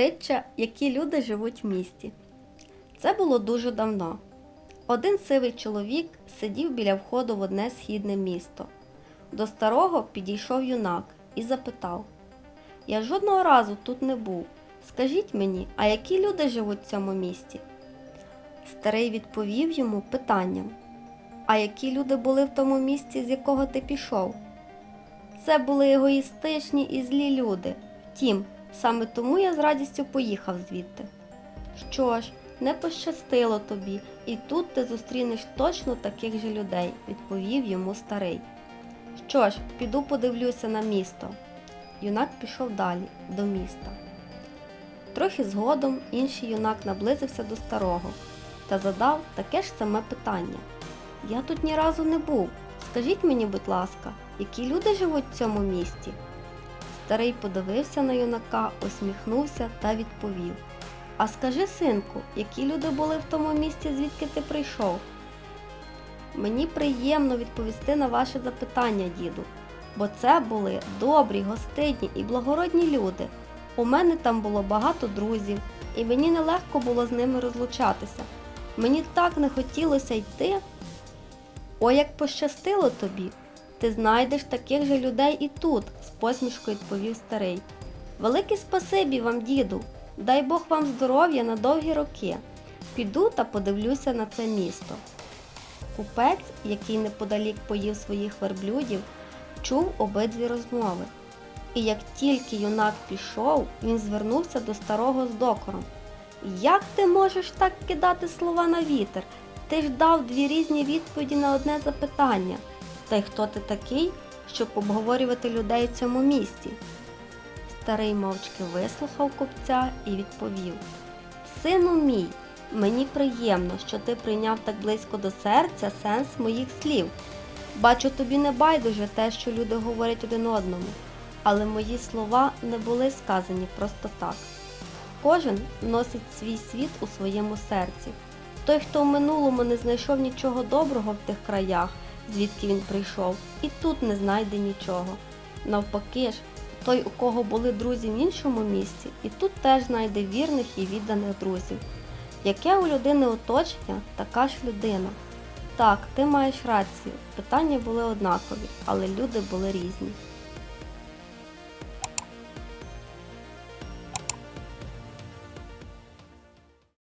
Притча, які люди живуть в місті. Це було дуже давно. Один сивий чоловік сидів біля входу в одне східне місто. До старого підійшов юнак і запитав: Я жодного разу тут не був. Скажіть мені, а які люди живуть в цьому місті? Старий відповів йому питанням: А які люди були в тому місці, з якого ти пішов? Це були егоїстичні і злі люди. Втім, саме тому я з радістю поїхав звідти. Що ж, не пощастило тобі, і тут ти зустрінеш точно таких же людей, відповів йому старий. Що ж, піду подивлюся на місто. Юнак пішов далі, до міста. Трохи згодом інший юнак наблизився до старого та задав таке ж саме питання. Я тут ні разу не був. Скажіть мені, будь ласка, які люди живуть в цьому місті? Старий подивився на юнака, усміхнувся та відповів. А скажи, синку, які люди були в тому місті, звідки ти прийшов? Мені приємно відповісти на ваше запитання, діду, бо це були добрі, гостинні і благородні люди. У мене там було багато друзів, і мені нелегко було з ними розлучатися. Мені так не хотілося йти. О, як пощастило тобі! Ти знайдеш таких же людей і тут, з посмішкою відповів старий. Велике спасибі вам, діду, дай Бог вам здоров'я на довгі роки. Піду та подивлюся на це місто. Купець, який неподалік поїв своїх верблюдів, чув обидві розмови. І як тільки юнак пішов, він звернувся до старого з докором. Як ти можеш так кидати слова на вітер? Ти ж дав дві різні відповіді на одне запитання. Та й хто ти такий, щоб обговорювати людей в цьому місті? Старий мовчки вислухав купця і відповів: Сину мій, мені приємно, що ти прийняв так близько до серця сенс моїх слів. Бачу, тобі не байдуже те, що люди говорять один одному, але мої слова не були сказані просто так. Кожен носить свій світ у своєму серці. Той, хто в минулому не знайшов нічого доброго в тих краях, звідки він прийшов, і тут не знайде нічого. Навпаки ж, той, у кого були друзі в іншому місці, і тут теж знайде вірних і відданих друзів. Яке у людини оточення, така ж людина. Так, ти маєш рацію, питання були однакові, але люди були різні.